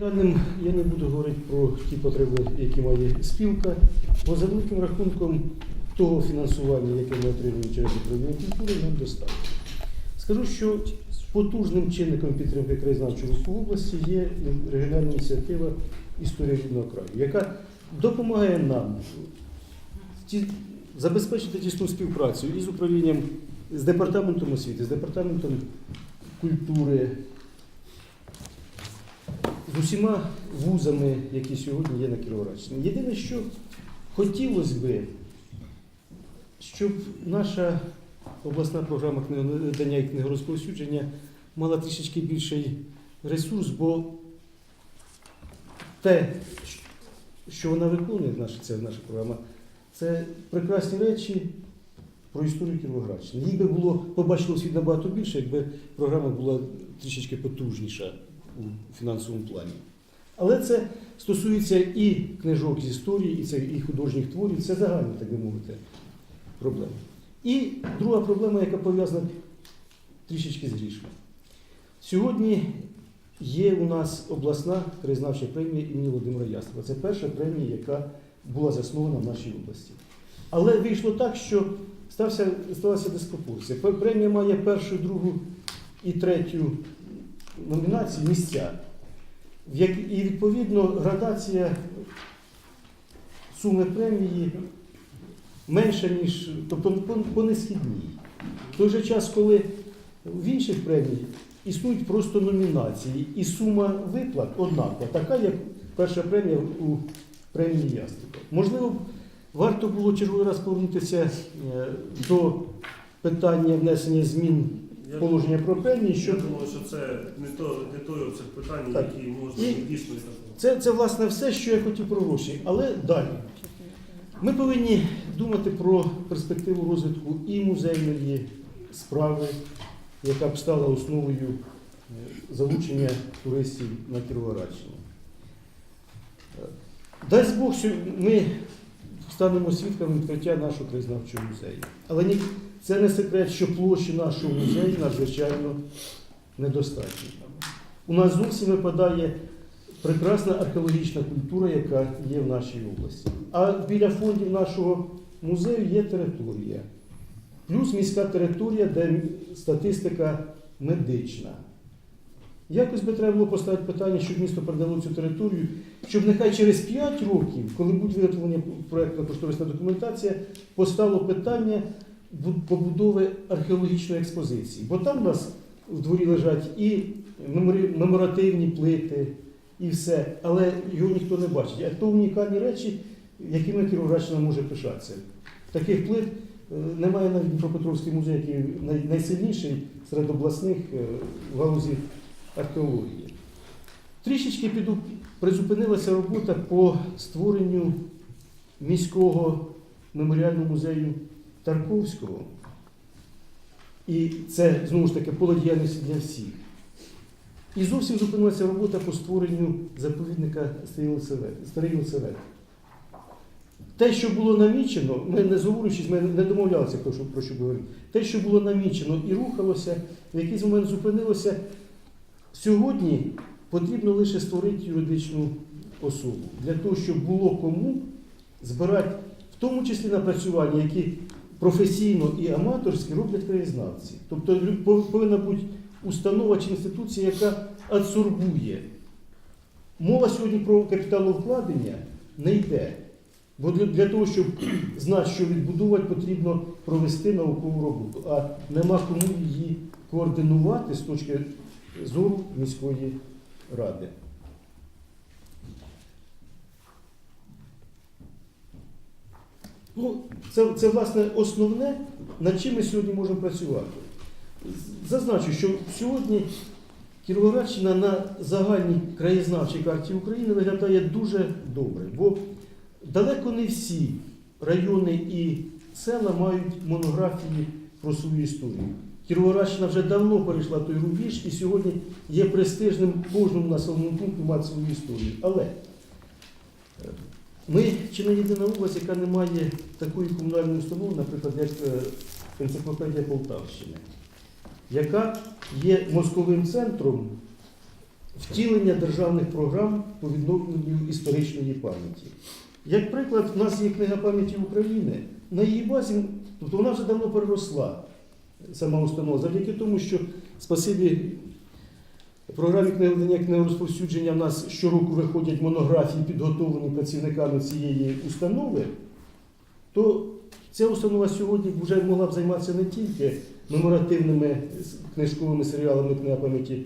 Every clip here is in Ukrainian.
Даним я не буду говорити про ті потреби, які має спілка, бо за великим рахунком того фінансування, яке ми отримуємо через управління культури, нам достатньо. Скажу, що потужним чинником підтримки краєзнавчого в області є регіональна ініціатива Історія рідного краю, яка допомагає нам забезпечити тісну співпрацю із управлінням, з департаментом освіти, з департаментом культури, з усіма вузами, які сьогодні є на Кіровоградщині. Єдине, що хотілося би, щоб наша обласна програма книгонадання і книгорозповсюдження мала трішечки більший ресурс, бо те, що вона виконує, наша, ця наша програма, це прекрасні речі про історію Кіровоградщини. Їх би було побачило світ набагато більше, якби програма була трішечки потужніша у фінансовому плані. Але це стосується і книжок з історії, і це і художніх творів, це загальна, так би мовити, проблема. І друга проблема, яка пов'язана трішечки з грішми. Сьогодні є у нас обласна краєзнавча премія імені Володимира Ястрова. Це перша премія, яка була заснована в нашій області. Але вийшло так, що стався, сталася диспропорція. Премія має першу, другу і третю номінації місця. І відповідно градація суми премії менша, ніж, тобто по, несхідній. В той же час, коли в інших премій існують просто номінації, і сума виплат однакова, така, як перша премія у премії Ястрика. Можливо, варто було черговий раз повернутися е, до питання внесення змін положення про премії, що щоб думаю, що це не то не той оцих питань, Так. які можна І- дійсно Це, це власне все, що я хотів про гроші. Але далі. Ми повинні думати про перспективу розвитку і музейної справи, яка б стала основою е, залучення туристів на Кіровоградщину. Е, Дасть Бог, що ми станемо свідками відкриття нашого краєзнавчого музею. Але ні, це не секрет, що площі нашого музею надзвичайно недостатньо. У нас зовсім випадає прекрасна археологічна культура, яка є в нашій області. А біля фондів нашого музею є територія. Плюс міська територія, де статистика медична. Якось би треба було поставити питання, щоб місто передало цю територію, щоб нехай через 5 років, коли буде виготовлення проєктно кошторисна документація, постало питання побудови археологічної експозиції. Бо там у нас в дворі лежать і меморативні плити, і все, але його ніхто не бачить. А то унікальні речі, якими Кіровоградщина може пишатися. Таких плит е, немає навіть Дніпропетровський музей, який найсильніший серед обласних е, в галузі археології. Трішечки піду, призупинилася робота по створенню міського меморіального музею Тарковського. І це знову ж таки поле діяльності для всіх. І зовсім зупинилася робота по створенню заповідника Старий Єлисавет- Те, що було намічено, ми не зговорюючись, ми не домовлялися, про що, говорити. Те, що було намічено і рухалося, в якийсь момент зупинилося. Сьогодні потрібно лише створити юридичну особу для того, щоб було кому збирати, в тому числі напрацювання, які професійно і аматорськи роблять краєзнавці. Тобто повинна бути установа чи інституція, яка адсорбує. Мова сьогодні про капіталовкладення не йде. Бо для, для того, щоб знати, що відбудувати, потрібно провести наукову роботу, а нема кому її координувати з точки зору міської ради. Ну, це, це власне основне, над чим ми сьогодні можемо працювати. Зазначу, що сьогодні Кіровоградщина на загальній краєзнавчій карті України виглядає дуже добре, бо далеко не всі райони і села мають монографії про свою історію. Кіровоградщина вже давно перейшла той рубіж і сьогодні є престижним кожному населеному пункту мати свою історію. Але ми чи не єдина область, яка не має такої комунальної установи, наприклад, як е, енциклопедія Полтавщини, яка є мозковим центром втілення державних програм по відновленню історичної пам'яті. Як приклад, у нас є книга пам'яті України. На її базі, тобто вона вже давно переросла, сама установа, завдяки тому, що спасибі програмі книговидання книгорозповсюдження в нас щороку виходять монографії, підготовлені працівниками цієї установи, то ця установа сьогодні вже могла б займатися не тільки меморативними книжковими серіалами книга пам'яті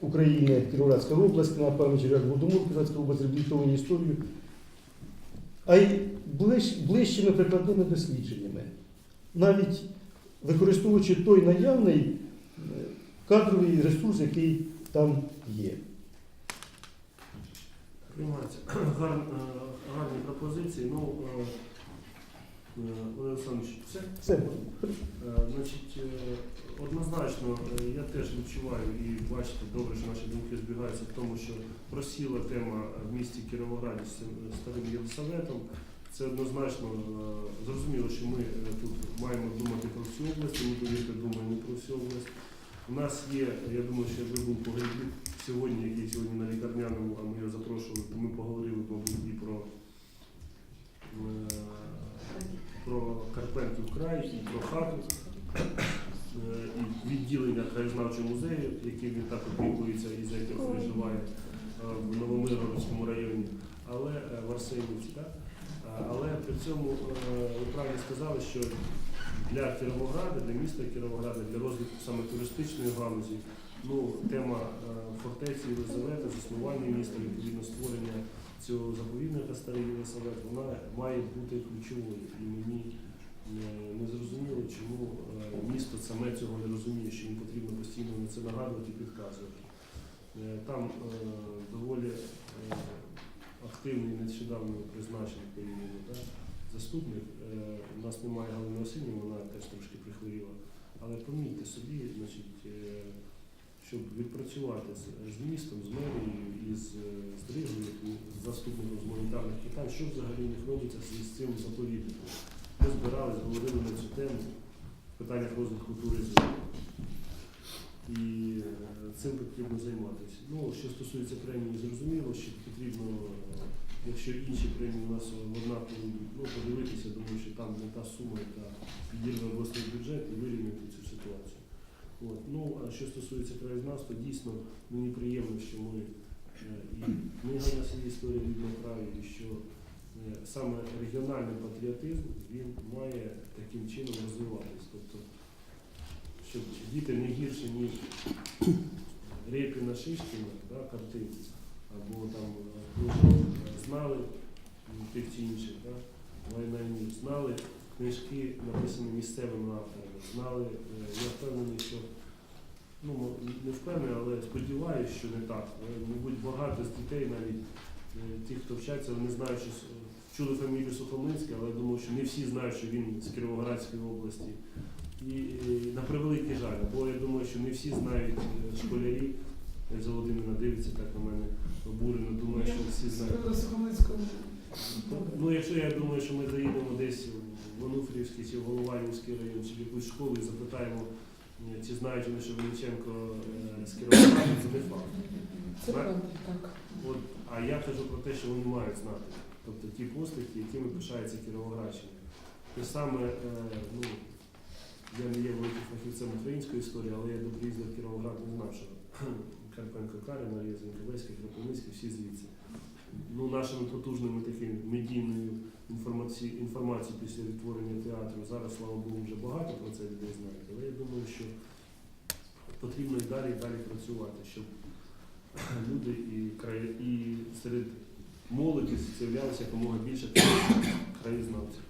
України, Кіровоградська область, книга пам'яті Голодомор, Кіровоградська область, реабілітовані історію, а й ближ, ближчими прикладними дослідженнями, навіть використовуючи той наявний е, кадровий ресурс, який там є. Приймається. Е, гарні пропозиції. Ну, е, Олег Олександрович, все? Це Е, Значить, однозначно, я теж відчуваю і бачите, добре, що наші думки збігаються в тому, що просіла тема в місті Кіровограді з старим Єлисаветом. Це однозначно е, зрозуміло, що ми е, тут маємо думати про всю область, ми повірте, думаємо про всю область. У нас є, я думаю, що якби був Погребник сьогодні, який сьогодні на лікарняному, а ми його запрошували, то ми поговорили, мабуть, і про, е, про Карпенків край, і про хату, і відділення краєзнавчого музею, яким він так опікується і за яким переживає в Новомиргородському районі, але в Арсенівці, так? Але при цьому е, ви правильно сказали, що для Кіровограда, для міста Кіровограда, для розвитку саме туристичної галузі, ну, тема е, фортеці Єлизавета, заснування міста, відповідно створення цього заповідника Старий Єлисавет, вона має бути ключовою. І мені е, не зрозуміло, чому місто саме цього не розуміє, що їм потрібно постійно на це нагадувати і підказувати. Там доволі активний нещодавно призначений порівняно да, заступник. Е, У нас немає Галини Васильівни, вона теж трошки прихворіла. Але помітьте собі, значить, е, щоб відпрацювати з, з містом, з мерією і з, е, з Дригою, з заступником з гуманітарних питань, що взагалі не робиться з цим заповідником. Ми збирались, говорили на цю тему в питаннях розвитку туризму. І е, цим потрібно займатися. Ну, що стосується премії, зрозуміло, що потрібно, е, якщо інші премії у нас однакові, ну, подивитися, думаю, що там не та сума, яка підірве обласний бюджет і вирівняти цю ситуацію. От. Ну, а що стосується краєзнавства, дійсно мені приємно, що ми е, і книга у нас є історія рідного і що саме регіональний патріотизм він має таким чином розвиватись. Тобто, щоб діти не гірше, ніж Репіна Шишкіна, да, картин, або там е, знали тих чи інших, да, війна знали книжки, написані місцевими авторами, знали, е, я впевнений, що ну, не впевнений, але сподіваюся, що не так. Е, Мабуть, багато з дітей навіть ті, хто вчаться, вони знають, що чули фамілію Сухомлинський, але думаю, що не всі знають, що він з Кіровоградської області. І е, на превеликий жаль, бо я думаю, що не всі знають е, школярі. Як Володимирна дивиться так на мене обурено, думаю, що всі знають. Ну, якщо я думаю, що ми заїдемо десь в Онуфрівський чи в Голованівський район, чи в якусь школу і запитаємо, е, чи знають вони, що Вениченко е, з Кіровограда, це не факт. Це так. От, а я кажу про те, що вони мають знати. Тобто ті постаті, якими пишається Кіровоградщина. Те саме, е, ну, я не є великим фахівцем української історії, але я до приїзду Кіровоград не знав, що Карпенко Карина, Єзенко Леський, Кропивницький, всі звідси. Ну, нашими потужними такими медійною інформацією інформацією після відтворення театру. Зараз, слава Богу, вже багато про це людей знають. Але я думаю, що потрібно і далі і далі працювати, щоб люди і краї, і серед молоді з'являлося якомога більше краєзнавців.